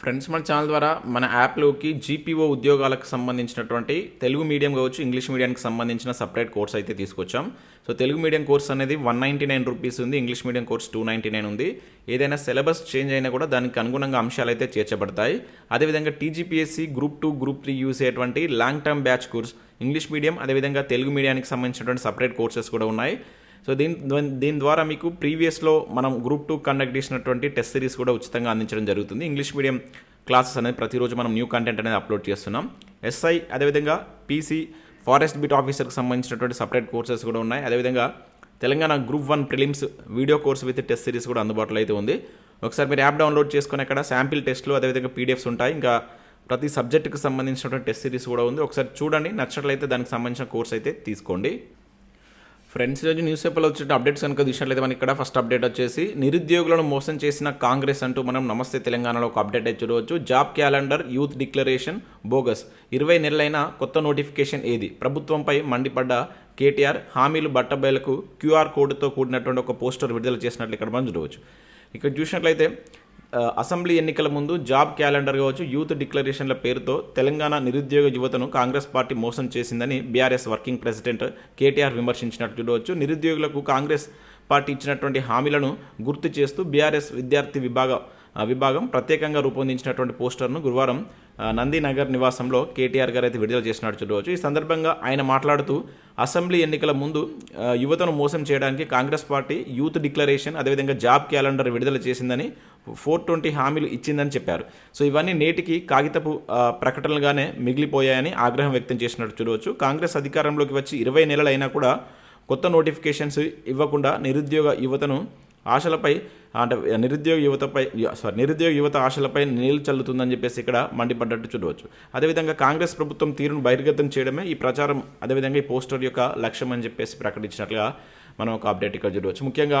Friends మన channel ద్వారా మన యాప్లోకి జీపీఓ ఉద్యోగాలకు సంబంధించినటువంటి తెలుగు మీడియం కావచ్చు ఇంగ్లీష్ మీడియానికి సంబంధించిన సపరేట్ కోర్స్ అయితే తీసుకొచ్చాం. సో తెలుగు మీడియం కోర్స్ అనేది వన్ నైంటీ నైన్ రూపీస్ ఉంది English medium course two ninety nine ఉంది. ఏదైనా సిలబస్ చేంజ్ అయినా కూడా దానికి అనుగుణంగా అంశాలు అయితే చేర్చబడతాయి. అదేవిధంగా TGPSC group two group three use అయ్యేటువంటి long term batch course English medium అదేవిధంగా తెలుగు మీడియానికి సంబంధించినటువంటి సపరేట్ కోర్సెస్ కూడా ఉన్నాయి. సో దీని దీని ద్వారా మీకు ప్రీవియస్లో మనం గ్రూప్ టూ కండక్ట్ చేసినటువంటి టెస్ట్ సిరీస్ కూడా ఉచితంగా అందించడం జరుగుతుంది. ఇంగ్లీష్ మీడియం క్లాసెస్ అనేది ప్రతిరోజు మనం న్యూ కంటెంట్ అనేది అప్లోడ్ చేస్తున్నాం. ఎస్ఐ అదేవిధంగా పీసీ ఫారెస్ట్ బిట్ ఆఫీసర్కి సంబంధించినటువంటి సపరేట్ కోర్సెస్ కూడా ఉన్నాయి. అదేవిధంగా Telangana group one prelims video course with test series కూడా అందుబాటులో అయితే ఉంది. ఒకసారి మీరు యాప్ డౌన్లోడ్ చేసుకుని అక్కడ శాంపిల్ టెస్ట్లు అదేవిధంగా పీడిఎఫ్స్ ఉంటాయి. ఇంకా ప్రతి సబ్జెక్టుకి సంబంధించినటువంటి టెస్ట్ సిరీస్ కూడా ఉంది. ఒకసారి చూడండి. నచ్చట్లయితే దానికి సంబంధించిన కోర్స్ అయితే తీసుకోండి. ఫ్రెండ్స్ ఈరోజు న్యూస్ పేపర్లో వచ్చే అప్డేట్స్ కనుక చూసినట్లయితే మనకి ఇక్కడ ఫస్ట్ అప్డేట్ వచ్చేసి నిరుద్యోగులను మోసం చేసిన కాంగ్రెస్ అంటూ మనం నమస్తే తెలంగాణలో ఒక అప్డేట్ అయితే చూడవచ్చు. Job calendar youth declaration bogus ఇరవై నెలలైన కొత్త నోటిఫికేషన్ ఏది? ప్రభుత్వంపై మండిపడ్డ కేటీఆర్ హామీలు బట్టబయలకు క్యూఆర్ కోడ్తో కూడినటువంటి ఒక పోస్టర్ విడుదల చేసినట్లు ఇక్కడ మనం చూడవచ్చు. ఇక్కడ చూసినట్లయితే అసెంబ్లీ ఎన్నికల ముందు జాబ్ క్యాలెండర్ కావచ్చు యూత్ డిక్లరేషన్ల పేరుతో తెలంగాణ నిరుద్యోగ యువతను కాంగ్రెస్ పార్టీ మోసం చేసిందని బీఆర్ఎస్ వర్కింగ్ ప్రెసిడెంట్ కేటీఆర్ విమర్శించినట్టు చూడవచ్చు. నిరుద్యోగులకు కాంగ్రెస్ పార్టీ ఇచ్చినటువంటి హామీలను గుర్తు చేస్తూ బీఆర్ఎస్ విద్యార్థి విభాగ విభాగం ప్రత్యేకంగా రూపొందించినటువంటి పోస్టర్ను గురువారం నందినగర్ నివాసంలో కేటీఆర్ గారు అయితే విడుదల చేసినట్టు చూడవచ్చు. ఈ సందర్భంగా ఆయన మాట్లాడుతూ అసెంబ్లీ ఎన్నికల ముందు యువతను మోసం చేయడానికి కాంగ్రెస్ పార్టీ యూత్ డిక్లరేషన్ అదేవిధంగా జాబ్ క్యాలెండర్ విడుదల చేసిందని ఫోర్ ట్వంటీ హామీలు ఇచ్చిందని చెప్పారు. సో ఇవన్నీ నేటికి కాగితపు ప్రకటనలుగానే మిగిలిపోయాయని ఆగ్రహం వ్యక్తం చేసినట్టు చూడవచ్చు. కాంగ్రెస్ అధికారంలోకి వచ్చి ఇరవై నెలలైనా కూడా కొత్త నోటిఫికేషన్స్ ఇవ్వకుండా నిరుద్యోగ యువతను ఆశలపై అంటే నిరుద్యోగ యువతపై సారీ నిరుద్యోగ యువత ఆశలపై నీళ్ళు చల్లుతుందని చెప్పేసి ఇక్కడ మండిపడ్డట్టు చూడవచ్చు. అదేవిధంగా కాంగ్రెస్ ప్రభుత్వం తీరును బహిర్గతం చేయడమే ఈ ప్రచారం అదేవిధంగా ఈ పోస్టర్ యొక్క లక్ష్యం అని చెప్పేసి ప్రకటించినట్లుగా మనం ఒక అప్డేట్ ఇక్కడ చూడవచ్చు. ముఖ్యంగా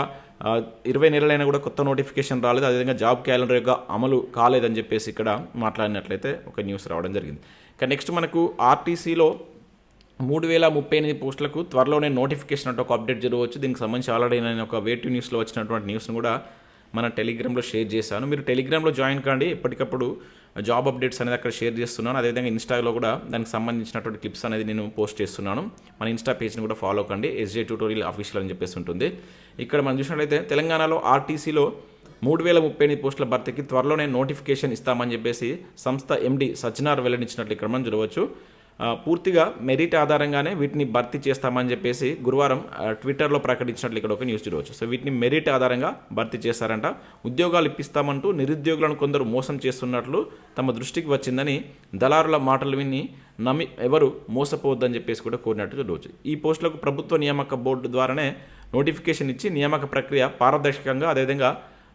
ఇరవై నెలలైనా కూడా కొత్త నోటిఫికేషన్ రాలేదు అదేవిధంగా జాబ్ క్యాలెండర్ యొక్క అమలు కాలేదని చెప్పేసి ఇక్కడ మాట్లాడినట్లయితే ఒక న్యూస్ రావడం జరిగింది. ఇక నెక్స్ట్ మనకు ఆర్టీసీలో మూడు వేల ముప్పై ఎనిమిది పోస్టులకు త్వరలోనే నోటిఫికేషన్ అంటే ఒక అప్డేట్ జరగవచ్చు. దీనికి సంబంధించి ఆల్రెడీ నేను ఒక వేటివ్ న్యూస్లో వచ్చినటువంటి న్యూస్ను కూడా మన టెలిగ్రామ్లో షేర్ చేశాను. మీరు టెలిగ్రామ్లో జాయిన్ కాండి. ఎప్పటికప్పుడు జాబ్ అప్డేట్స్ అనేది అక్కడ షేర్ చేస్తున్నాను. అదేవిధంగా ఇన్స్టాలో కూడా దానికి సంబంధించినటువంటి క్లిప్స్ అనేది నేను పోస్ట్ చేస్తున్నాను. మన ఇన్స్టా పేజ్ని కూడా ఫాలో కండి. ఎస్జే ట్యూటోరియల్ ఆఫీషియల్ అని చెప్పేసి ఉంటుంది. ఇక్కడ మనం చూసినట్లయితే తెలంగాణలో ఆర్టీసీలో మూడు వేల ముప్పై ఎనిమిది పోస్టుల భర్తీకి త్వరలోనే నోటిఫికేషన్ ఇస్తామని చెప్పేసి సంస్థ ఎండి సజ్జనార్ వెల్లడించినట్లు ఇక్కడ మనం చూడవచ్చు. పూర్తిగా మెరిట్ ఆధారంగానే వీటిని భర్తీ చేస్తామని చెప్పేసి గురువారం ట్విట్టర్లో ప్రకటించినట్లు ఇక్కడ ఒక న్యూస్ చూడవచ్చు. సో వీటిని మెరిట్ ఆధారంగా భర్తీ చేస్తారంట ఉద్యోగాలు ఇప్పిస్తామంటూ నిరుద్యోగులను కొందరు మోసం చేస్తున్నట్లు తమ దృష్టికి వచ్చిందని దళారుల మాటలు విని నమ్మి ఎవరు మోసపోవద్దని చెప్పేసి కూడా కోరినట్టు చూడవచ్చు. ఈ పోస్టులకు ప్రభుత్వ నియామక బోర్డు ద్వారానే నోటిఫికేషన్ ఇచ్చి నియామక ప్రక్రియ పారదర్శకంగా అదేవిధంగా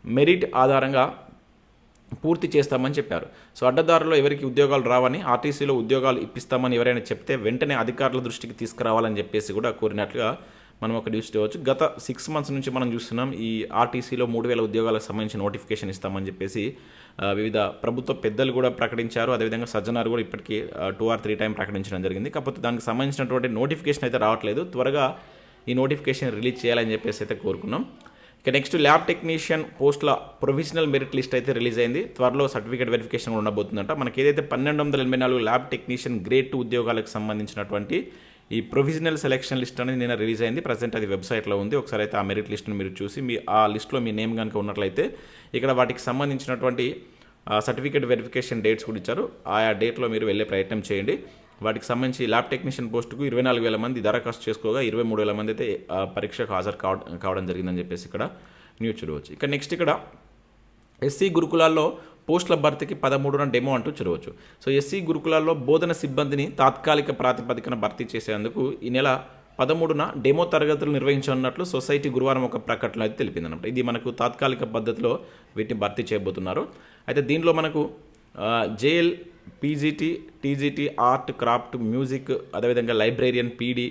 మెరిట్ ఆధారంగా పూర్తి చేస్తామని చెప్పారు. సో అడ్డదారులో ఎవరికి ఉద్యోగాలు రావని ఆర్టీసీలో ఉద్యోగాలు ఇప్పిస్తామని ఎవరైనా చెప్తే వెంటనే అధికారుల దృష్టికి తీసుకురావాలని చెప్పేసి కూడా కోరినట్లుగా మనం ఒక న్యూస్ చూడవచ్చు. గత సిక్స్ మంత్స్ నుంచి మనం చూస్తున్నాం ఈ ఆర్టీసీలో మూడు వేల ఉద్యోగాలకు సంబంధించి నోటిఫికేషన్ ఇస్తామని చెప్పేసి వివిధ ప్రభుత్వ పెద్దలు కూడా ప్రకటించారు. అదేవిధంగా సజ్జనారు కూడా ఇప్పటికీ టూ ఆర్ త్రీ టైం ప్రకటించడం జరిగింది. కాకపోతే దానికి సంబంధించినటువంటి నోటిఫికేషన్ అయితే రావట్లేదు. త్వరగా ఈ నోటిఫికేషన్ రిలీజ్ చేయాలని చెప్పేసి అయితే కోరుకున్నాం. ఇక నెక్స్ట్ ల్యాబ్ టెక్నీషియన్ పోస్టుల ప్రొవిజనల్ మెరిట్ లిస్ట్ అయితే రిలీజ్ అయింది. త్వరలో సర్టిఫికేట్ వెరిఫికేషన్ కూడా ఉండబోతుందంట. మనకి ఏదైతే పన్నెండు వందల ఎనభై నాలుగు ల్యాబ్ టెక్నీషియన్ గ్రేడ్ టూ ఉద్యోగాలకు సంబంధించినటువంటి ఈ ప్రొవిజనల్ సెలెక్షన్ లిస్ట్ అనేది నిన్న రిలీజ్ అయింది. ప్రజెంట్ అది వెబ్సైట్లో ఉంది. ఒకసారి అయితే ఆ మెరిట్ లిస్ట్ని మీరు చూసి మీ ఆ లిస్ట్లో మీ నేమ్ కనుక ఉన్నట్లయితే ఇక్కడ వాటికి సంబంధించినటువంటి సర్టిఫికేట్ వెరిఫికేషన్ డేట్స్ కూడా ఇచ్చారు. ఆయా డేట్లో మీరు వెళ్ళే ప్రయత్నం చేయండి. వాటికి సంబంధించి ల్యాబ్ టెక్నీషియన్ పోస్టుకు ఇరవై నాలుగు వేల మంది దరఖాస్తు చేసుకోగా ఇరవై మూడు వేల మంది అయితే పరీక్షకు హాజరు కావడం కావడం జరిగిందని చెప్పేసి ఇక్కడ న్యూస్ చూడవచ్చు. ఇక నెక్స్ట్ ఇక్కడ ఎస్సీ గురుకులాల్లో పోస్టుల భర్తీకి పదమూడున డెమో అంటూ చూడవచ్చు. సో ఎస్సీ గురుకులాల్లో బోధన సిబ్బందిని తాత్కాలిక ప్రాతిపదికన భర్తీ చేసేందుకు ఈ నెల పదమూడున డెమో తరగతులు నిర్వహించనున్నట్లు సొసైటీ గురువారం ఒక ప్రకటన అయితే తెలిపింది అనమాట ఇది మనకు తాత్కాలిక పద్ధతిలో వీటిని భర్తీ చేయబోతున్నారు. అయితే దీనిలో మనకు JL PGT TGT art craft music అదేవిధంగా librarian PD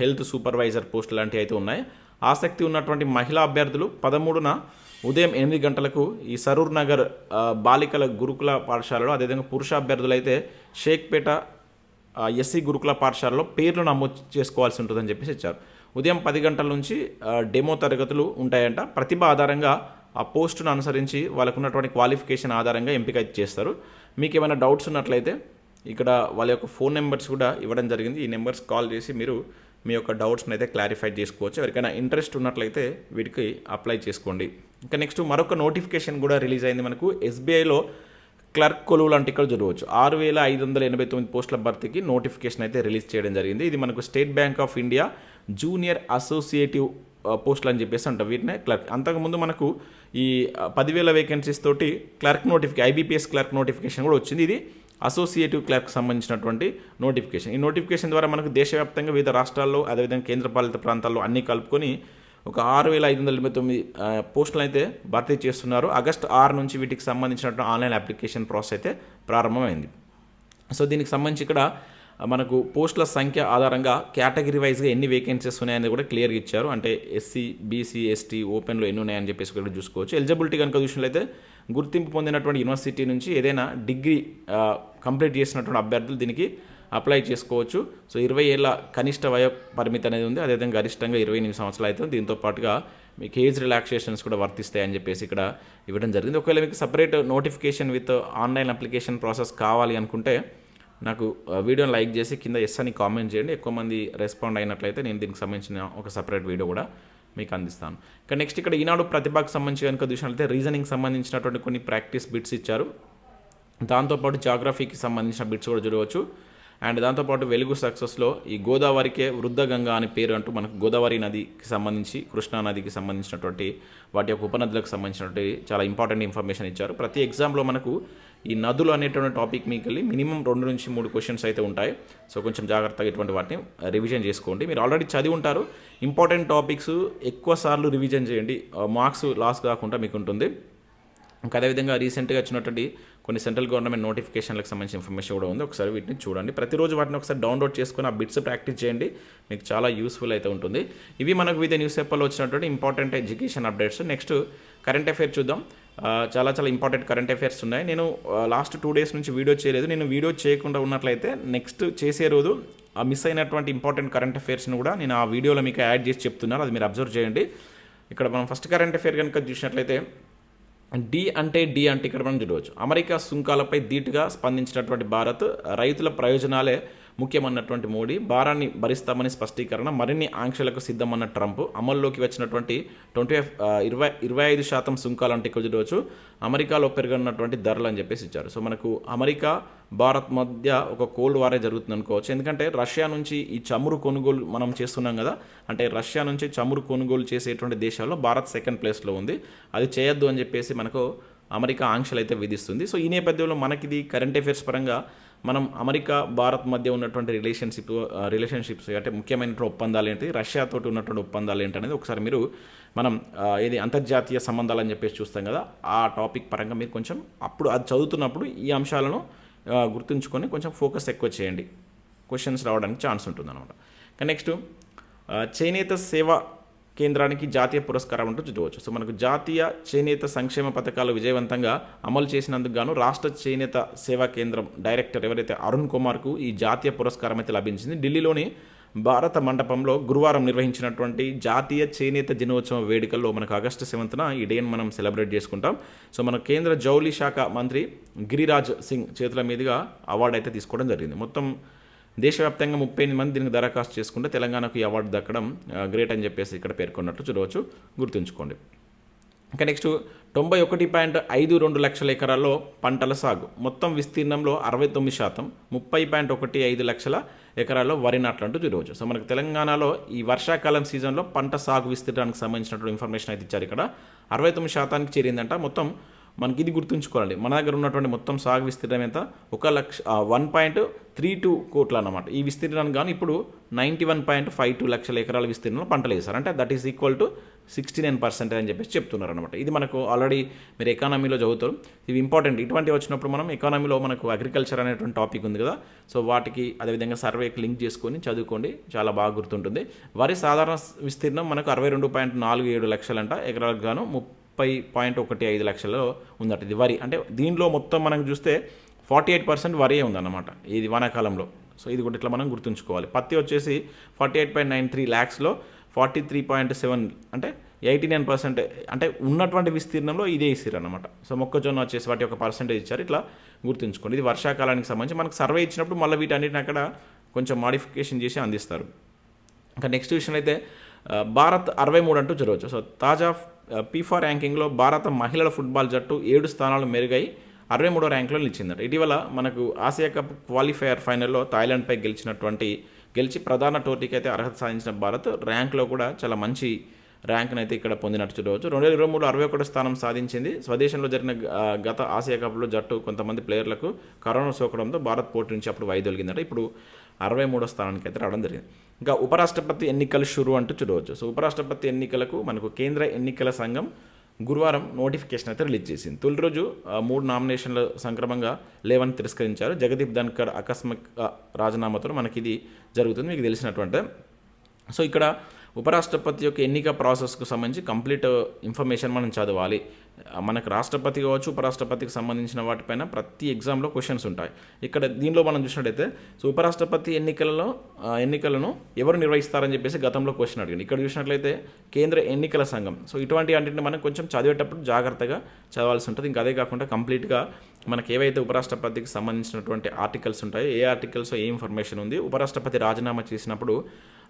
health supervisor post లాంటివి అయితే ఉన్నాయి. ఆసక్తి ఉన్నటువంటి మహిళా అభ్యర్థులు పదమూడున ఉదయం ఎనిమిది గంటలకు ఈ సరూర్ నగర్ బాలికల గురుకుల పాఠశాలలో అదేవిధంగా పురుష అభ్యర్థులు అయితే షేక్పేట ఎస్సీ గురుకుల పాఠశాలలో పేర్లు నమోదు చేసుకోవాల్సి ఉంటుందని చెప్పేసి ఇచ్చారు. ఉదయం పది గంటల నుంచి డెమో తరగతులు ఉంటాయంట. ప్రతిభ ఆధారంగా ఆ పోస్టును అనుసరించి వాళ్ళకున్నటువంటి క్వాలిఫికేషన్ ఆధారంగా ఎంపిక చేస్తారు. మీకు ఏమైనా డౌట్స్ ఉన్నట్లయితే ఇక్కడ వాళ్ళ యొక్క ఫోన్ నెంబర్స్ కూడా ఇవ్వడం జరిగింది. ఈ నెంబర్స్ కాల్ చేసి మీరు మీ యొక్క డౌట్స్ని అయితే క్లారిఫై చేసుకోవచ్చు. ఎవరికైనా ఇంట్రెస్ట్ ఉన్నట్లయితే వీటికి అప్లై చేసుకోండి. ఇంకా నెక్స్ట్ మరొక నోటిఫికేషన్ కూడా రిలీజ్ అయింది మనకు. ఎస్బీఐలో క్లర్క్ కొలువు లాంటి ఇక్కడ చూడవచ్చు ఆరు వేల ఐదు వందల ఎనభై తొమ్మిది పోస్టుల భర్తీకి నోటిఫికేషన్ అయితే రిలీజ్ చేయడం జరిగింది. ఇది మనకు State Bank of India junior associative పోస్టులు అని చెప్పేసి అంటాం వీటినే క్లర్క్. అంతకుముందు మనకు ఈ పదివేల వేకెన్సీస్ తోటి క్లర్క్ నోటిఫికే ఐబీపీఎస్ క్లర్క్ నోటిఫికేషన్ కూడా వచ్చింది. ఇది అసోసియేటివ్ క్లర్క్ సంబంధించినటువంటి నోటిఫికేషన్. ఈ నోటిఫికేషన్ ద్వారా మనకు దేశవ్యాప్తంగా వివిధ రాష్ట్రాల్లో అదేవిధంగా కేంద్రపాలిత ప్రాంతాల్లో అన్నీ కలుపుకొని ఒక ఆరు వేల ఐదు వందల ఎనభై తొమ్మిది పోస్టులు అయితే భర్తీ చేస్తున్నారు. ఆగస్ట్ ఆరు నుంచి వీటికి సంబంధించినటువంటి ఆన్లైన్ అప్లికేషన్ ప్రాసెస్ అయితే ప్రారంభమైంది. సో దీనికి సంబంధించి ఇక్కడ మనకు పోస్టుల సంఖ్య ఆధారంగా కేటగిరీ వైజ్గా ఎన్ని వేకెన్సీస్ ఉన్నాయని కూడా క్లియర్గా ఇచ్చారు. అంటే ఎస్సీ బీసీ ఎస్టీ ఓపెన్లో ఎన్ని ఉన్నాయని చెప్పేసి కూడా చూసుకోవచ్చు. ఎలిజిబిలిటీ కనుక చూసినట్లయితే గుర్తింపు పొందినటువంటి యూనివర్సిటీ నుంచి ఏదైనా డిగ్రీ కంప్లీట్ చేసినటువంటి అభ్యర్థులు దీనికి అప్లై చేసుకోవచ్చు. సో ఇరవై ఏళ్ళ కనిష్ట వయ పరిమితి అనేది ఉంది. అదేవిధంగా గరిష్టంగా ఇరవై ఎనిమిది సంవత్సరాలు అయితే దీంతో పాటుగా మీకు ఏజ్ రిలాక్సేషన్స్ కూడా వర్తిస్తాయని చెప్పేసి ఇక్కడ ఇవ్వడం జరిగింది. ఒకవేళ మీకు separate notification with online application process కావాలి అనుకుంటే నాకు వీడియోని లైక్ చేసి కింద ఎస్ అని కామెంట్ చేయండి. ఎక్కువ మంది రెస్పాండ్ అయినట్లయితే నేను దీనికి సంబంధించిన ఒక సపరేట్ వీడియో కూడా మీకు అందిస్తాను. ఇక నెక్స్ట్ ఇక్కడ ఈనాడు ప్రతిభకు సంబంధించి కనుక చూసినట్లయితే రీజనింగ్ సంబంధించినటువంటి కొన్ని ప్రాక్టీస్ బిట్స్ ఇచ్చారు. దాంతోపాటు జాగ్రఫీకి సంబంధించిన బిట్స్ కూడా చూడవచ్చు. అండ్ దాంతోపాటు వెలుగు సక్సెస్లో ఈ గోదావరికే వృద్ధ గంగా అనే పేరు అంటూ మనకు గోదావరి నదికి సంబంధించి కృష్ణా నదికి సంబంధించినటువంటి వాటి యొక్క ఉపనదులకు సంబంధించినటువంటి చాలా ఇంపార్టెంట్ ఇన్ఫర్మేషన్ ఇచ్చారు. ప్రతి ఎగ్జామ్లో మనకు ఈ నదులు అనేటువంటి టాపిక్ మీకు వెళ్ళి మినిమం రెండు నుంచి మూడు క్వశ్చన్స్ అయితే ఉంటాయి. సో కొంచెం జాగ్రత్తగా ఇటువంటి వాటిని రివిజన్ చేసుకోండి. మీరు ఆల్రెడీ చదివి ఉంటారు. ఇంపార్టెంట్ టాపిక్స్ ఎక్కువ సార్లు రివిజన్ చేయండి. Uh, మార్క్స్ లాస్ కాకుండా మీకు ఉంటుంది ఇంకా అదేవిధంగా రీసెంట్గా వచ్చినటువంటి కొన్ని సెంట్రల్ గవర్నమెంట్ నోటిఫికేషన్లకు సంబంధించిన ఇన్ఫర్మేషన్ కూడా ఉంది. ఒకసారి వీటిని చూడండి. ప్రతిరోజు వాటిని ఒకసారి డౌన్లోడ్ చేసుకుని ఆ బిట్స్ ప్రాక్టీస్ చేయండి. మీకు చాలా యూస్ఫుల్ అయితే ఉంటుంది. ఇవి మనకు వివిధ న్యూస్ పేపర్లో వచ్చినటువంటి important education updates. Next current affair చూద్దాం. చాలా చాలా ఇంపార్టెంట్ కరెంట్ అఫైర్స్ ఉన్నాయి. నేను లాస్ట్ టూ డేస్ నుంచి వీడియో చేయలేదు. నేను వీడియో చేయకుండా ఉన్నట్లయితే నెక్స్ట్ చేసే రోజు ఆ మిస్ అయినటువంటి ఇంపార్టెంట్ కరెంట్ అఫైర్స్ని కూడా నేను ఆ వీడియోలో మీకు యాడ్ చేసి చెప్తున్నాను. అది మీరు అబ్జర్వ్ చేయండి. ఇక్కడ మనం ఫస్ట్ కరెంట్ అఫైర్ కనుక చూసినట్లయితే డి అంటే డి అంటే ఇక్కడ మనం చూడవచ్చు. అమెరికా సుంకాలపై ధీటుగా స్పందించినటువంటి భారత్ రైతుల ప్రయోజనాలే ముఖ్యమన్నటువంటి మోడీ భారాన్ని భరిస్తామని స్పష్టీకరణ మరిన్ని ఆంక్షలకు సిద్ధమన్న ట్రంప్ అమల్లోకి వచ్చినటువంటి ట్వంటీ ఇరవై ఇరవై ఐదు శాతం సుంకాలు అంటే కుదిరవచ్చు అమెరికాలో పెరగనున్నటువంటి ధరలు అని చెప్పేసి ఇచ్చారు. సో మనకు అమెరికా భారత్ మధ్య ఒక కోల్డ్ వారే జరుగుతుంది అనుకోవచ్చు. ఎందుకంటే రష్యా నుంచి ఈ చమురు కొనుగోలు మనం చేస్తున్నాం కదా అంటే రష్యా నుంచి చమురు కొనుగోలు చేసేటువంటి దేశాల్లో భారత్ సెకండ్ ప్లేస్లో ఉంది. అది చేయొద్దు అని చెప్పేసి మనకు అమెరికా ఆంక్షలు అయితే విధిస్తుంది. సో ఈ నేపథ్యంలో మనకిది కరెంట్ అఫైర్స్ పరంగా మనం అమెరికా భారత్ మధ్య ఉన్నటువంటి రిలేషన్షిప్ రిలేషన్షిప్స్ అంటే ముఖ్యమైనటువంటి ఒప్పందాలు ఏంటి రష్యాతో ఉన్నటువంటి ఒప్పందాలు ఏంటి అనేది ఒకసారి మీరు మనం ఇది ఏది అంతర్జాతీయ సంబంధాలు అని చెప్పేసి చూస్తాం కదా ఆ టాపిక్ పరంగా మీరు కొంచెం అప్పుడు అది చదువుతున్నప్పుడు ఈ అంశాలను గుర్తుంచుకొని కొంచెం ఫోకస్ ఎక్కువ చేయండి. క్వశ్చన్స్ రావడానికి ఛాన్స్ ఉంటుంది అనమాట నెక్స్ట్ చేనేత సేవ కేంద్రానికి జాతీయ పురస్కారం అంటూ చూడవచ్చు. సో మనకు జాతీయ చేనేత సంక్షేమ పథకాలు విజయవంతంగా అమలు చేసినందుకు గాను రాష్ట్ర చేనేత సేవా కేంద్రం డైరెక్టర్ ఎవరైతే అరుణ్ కుమార్కు ఈ జాతీయ పురస్కారం అయితే లభించింది. ఢిల్లీలోని భారత మండపంలో గురువారం నిర్వహించినటువంటి జాతీయ చేనేత దినోత్సవ వేడుకల్లో మనకు ఆగస్టు సెవెంత్న ఈ డేని మనం సెలబ్రేట్ చేసుకుంటాం. సో మన కేంద్ర జౌళి శాఖ మంత్రి గిరిరాజ్ సింగ్ చేతుల మీదుగా అవార్డు అయితే తీసుకోవడం జరిగింది. మొత్తం దేశవ్యాప్తంగా ముప్పై ఎనిమిది మంది దీనికి దరఖాస్తు చేసుకుంటే తెలంగాణకు ఈ అవార్డు దక్కడం గ్రేట్ అని చెప్పేసి ఇక్కడ పేర్కొన్నట్లు చూడవచ్చు. గుర్తుంచుకోండి. ఇంకా నెక్స్ట్ తొంభై ఒకటి పాయింట్ ఐదు రెండు లక్షల ఎకరాల్లో పంటల సాగు. మొత్తం విస్తీర్ణంలో అరవై తొమ్మిది శాతం ముప్పై పాయింట్ ఒకటి ఐదు లక్షల ఎకరాల్లో వరి నాట్లు అంటూ చూడవచ్చు. సో మనకు తెలంగాణలో ఈ వర్షాకాలం సీజన్లో పంట సాగు విస్తీర్ణానికి సంబంధించినటువంటి ఇన్ఫర్మేషన్ అయితే ఇచ్చారు ఇక్కడ. అరవై తొమ్మిది శాతానికి చేరిందంట. మొత్తం మనకి ఇది గుర్తుంచుకోవాలి మన దగ్గర ఉన్నటువంటి మొత్తం సాగు విస్తీర్ణం ఎంత? ఒక లక్ష వన్ పాయింట్ త్రీ టూ కోట్ల అన్నమాట ఈ విస్తీర్ణానికి కానీ ఇప్పుడు ninety one point five two లక్షల ఎకరాల విస్తీర్ణంలో పంటలు వేశారు అంటే that is equal to sixty nine percent అని చెప్పేసి చెప్తున్నారు అనమాట ఇది మనకు ఆల్రెడీ మీరు ఎకానమీలో చదువుతారు. ఇవి ఇంపార్టెంట్. ఇటువంటి వచ్చినప్పుడు మనం ఎకానమీలో మనకు అగ్రికల్చర్ అనేటువంటి టాపిక్ ఉంది కదా. సో వాటికి అదేవిధంగా సర్వేకి లింక్ చేసుకొని చదువుకోండి. చాలా బాగా గుర్తుంటుంది. వరి సాధారణ విస్తీర్ణం మనకు అరవై రెండు పాయింట్ నాలుగు ఏడు లక్షలంట. ఎకరాలకు గాను ముప్పై పాయింట్ ఒకటి ఐదు లక్షల్లో ఉందట. ఇది వరి. అంటే దీనిలో మొత్తం మనం చూస్తే ఫార్టీ ఎయిట్ పర్సెంట్ వరియే ఉందన్నమాట ఇది వానాకాలంలో. సో ఇది కూడా ఇట్లా మనం గుర్తుంచుకోవాలి. పత్తి వచ్చేసి forty eight point nine three ల్యాక్స్లో forty three point seven అంటే ఎయిటీ నైన్ పర్సెంట్ అంటే ఉన్నటువంటి విస్తీర్ణంలో ఇదే ఇస్తారు అనమాట సో మొక్కజొన్న వచ్చేసి వాటి ఒక పర్సెంటేజ్ ఇచ్చారు. ఇట్లా గుర్తుంచుకోండి. ఇది వర్షాకాలానికి సంబంధించి మనకు సర్వే ఇచ్చినప్పుడు మళ్ళీ వీటన్నిటిని అక్కడ కొంచెం మాడిఫికేషన్ చేసి అందిస్తారు. ఇంకా నెక్స్ట్ విషయం అయితే భారత్ అరవై మూడు అంటూ చూడవచ్చు సో తాజా పీఫా ర్యాంకింగ్లో భారత మహిళల ఫుట్బాల్ జట్టు ఏడు స్థానాలు మెరుగై అరవై మూడో ర్యాంకులో నిలిచిందట. ఇటీవల మనకు ఆసియా కప్ క్వాలిఫైయర్ ఫైనల్లో థాయిలాండ్పై గెలిచినటువంటి గెలిచి ప్రధాన టోర్నీకి అయితే అర్హత సాధించిన భారత్ ర్యాంక్లో కూడా చాలా మంచి ర్యాంక్ను అయితే ఇక్కడ పొందినట్టు చూడవచ్చు. రెండు వేల ఇరవై మూడు అరవై ఒకటి స్థానం సాధించింది. స్వదేశంలో జరిగిన గత ఆసియా కప్లో జట్టు కొంతమంది ప్లేయర్లకు కరోనా సోకడంతో భారత్ పోటీ నుంచి అప్పుడు వైదొలిగిందట. ఇప్పుడు అరవై మూడో స్థానానికి అయితే రావడం జరిగింది. ఇంకా ఉపరాష్ట్రపతి ఎన్నికలు షురు అంటూ చూడవచ్చు. సో ఉపరాష్ట్రపతి ఎన్నికలకు మనకు కేంద్ర ఎన్నికల సంఘం గురువారం నోటిఫికేషన్ అయితే రిలీజ్ చేసింది. తొలి రోజు మూడు నామినేషన్ల సంక్రమంగా లేవని తిరస్కరించారు. జగదీప్ ధన్కర్ ఆకస్మిక రాజీనామాతో మనకి ఇది జరుగుతుంది మీకు తెలిసినటువంటి. సో ఇక్కడ ఉపరాష్ట్రపతి యొక్క ఎన్నిక ప్రాసెస్కు సంబంధించి కంప్లీట్ ఇన్ఫర్మేషన్ మనం చదవాలి. మనకు రాష్ట్రపతి కావచ్చు ఉపరాష్ట్రపతికి సంబంధించిన వాటిపైన ప్రతి ఎగ్జామ్లో క్వశ్చన్స్ ఉంటాయి. ఇక్కడ దీనిలో మనం చూసినట్టయితే సో ఉపరాష్ట్రపతి ఎన్నికలలో ఎన్నికలను ఎవరు నిర్వహిస్తారని చెప్పేసి గతంలో క్వశ్చన్ అడిగింది ఇక్కడ చూసినట్లయితే కేంద్ర ఎన్నికల సంఘం. సో ఇటువంటి అంటే మనం కొంచెం చదివేటప్పుడు జాగ్రత్తగా చదవాల్సి ఉంటుంది. ఇంకా అదే కాకుండా కంప్లీట్గా మనకి ఏవైతే ఉపరాష్ట్రపతికి సంబంధించినటువంటి ఆర్టికల్స్ ఉంటాయో ఏ ఆర్టికల్స్ ఏ ఇన్ఫర్మేషన్ ఉంది ఉపరాష్ట్రపతి రాజీనామా చేసినప్పుడు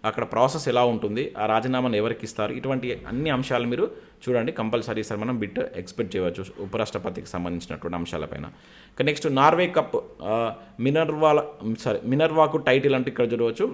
అక్కడ ప్రాసెస్ ఎలా ఉంటుంది ఆ రాజీనామాను ఎవరికి ఇస్తారు ఇటువంటి అన్ని అంశాలు మీరు చూడండి. కంపల్సరీ సార్ మనం బిట్ ఎక్స్పెక్ట్ చేయవచ్చు ఉపరాష్ట్రపతికి సంబంధించినటువంటి అంశాలపైన ఇక నెక్స్ట్ నార్వే కప్ మినర్వాల సారీ మినర్వాకు టైటిల్ అంటే ఇక్కడ చూడవచ్చు.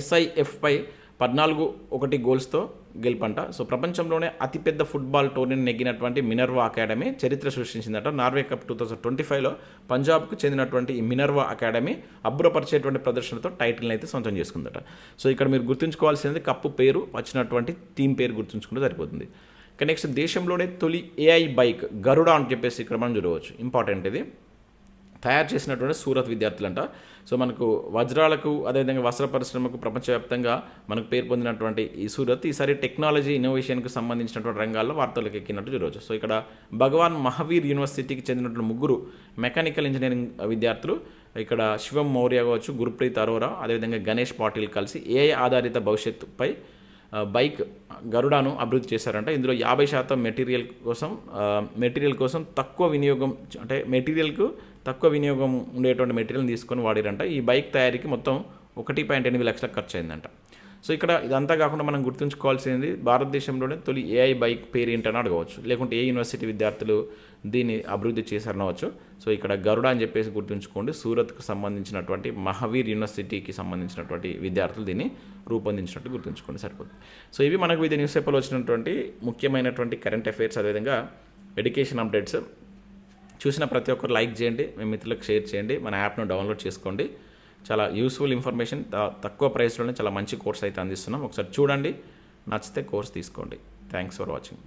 ఎస్ఐఎఫ్పై పద్నాలుగు ఒకటి గోల్స్తో గెలుపంట. సో ప్రపంచంలోనే అతిపెద్ద ఫుట్బాల్ టోర్నీని నెగ్గినటువంటి మినర్వా అకాడమీ చరిత్ర సృష్టించిందట. Norway cup two thousand twenty ఫైవ్లో పంజాబ్కు చెందినటువంటి ఈ మినర్వా అకాడమీ అబ్బురపరిచేటువంటి ప్రదర్శనతో టైటిల్ని అయితే సొంతం చేసుకుందట. సో ఇక్కడ మీరు గుర్తుంచుకోవాల్సింది కప్పు పేరు వచ్చినటువంటి థీమ్ పేరు గుర్తుంచుకుంటే సరిపోతుంది. ఇక నెక్స్ట్ దేశంలోనే తొలి ఏఐ బైక్ గరుడ అని చెప్పేసి ఇక్కడ మనం చూడవచ్చు. ఇంపార్టెంట్ ఇది. తయారు చేసినటువంటి సూరత్ విద్యార్థులంట. సో మనకు వజ్రాలకు అదేవిధంగా వస్త్ర పరిశ్రమకు ప్రపంచవ్యాప్తంగా మనకు పేరు పొందినటువంటి ఈ సూరత్ ఈసారి టెక్నాలజీ ఇన్నోవేషన్కు సంబంధించినటువంటి రంగాల్లో వార్తలకు ఎక్కినట్టు చూడవచ్చు సో ఇక్కడ భగవాన్ మహావీర్ యూనివర్సిటీకి చెందినటువంటి ముగ్గురు మెకానికల్ ఇంజనీరింగ్ విద్యార్థులు ఇక్కడ శివం మౌర్య కావచ్చు గురుప్రీత్ అరోరా అదేవిధంగా గణేష్ పాటిల్ కలిసి ఏఐ ఆధారిత భవిష్యత్తుపై బైక్ గరుడాను అభివృద్ధి చేశారంట. ఇందులో యాభై శాతం మెటీరియల్ కోసం మెటీరియల్ కోసం తక్కువ వినియోగం అంటే మెటీరియల్కు తక్కువ వినియోగం ఉండేటువంటి మెటీరియల్ తీసుకొని వాడిరంట. ఈ బైక్ తయారీకి మొత్తం ఒకటి పాయింట్ ఎనిమిది లక్షలకు ఖర్చు అయిందంట సో ఇక్కడ ఇదంతా కాకుండా మనం గుర్తుంచుకోవాల్సింది భారతదేశంలోనే తొలి ఏఐ బైక్ పేరు ఏంటని అడగవచ్చు. లేకుంటే ఏ యూనివర్సిటీ విద్యార్థులు దీన్ని అభివృద్ధి చేశారనవచ్చు సో ఇక్కడ గరుడ అని చెప్పేసి గుర్తుంచుకోండి. సూరత్కు సంబంధించినటువంటి మహావీర్ యూనివర్సిటీకి సంబంధించినటువంటి విద్యార్థులు దీన్ని రూపొందించినట్టు గుర్తుంచుకోండి సరిపోతుంది. సో ఇవి మనకు వివిధ న్యూస్ పేపర్లో వచ్చినటువంటి ముఖ్యమైనటువంటి కరెంట్ అఫైర్స్ అదేవిధంగా ఎడ్యుకేషన్ అప్డేట్స్ చూసిన ప్రతి ఒక్కరు లైక్ చేయండి మీ మిత్రులకు షేర్ చేయండి మన యాప్ను డౌన్లోడ్ చేసుకోండి. చాలా యూస్ఫుల్ ఇన్ఫర్మేషన్ తక్కువ ప్రైస్లోనే చాలా మంచి కోర్స్ అయితే అందిస్తున్నాం. ఒకసారి చూడండి నచ్చితే కోర్స్ తీసుకోండి. Thanks for watching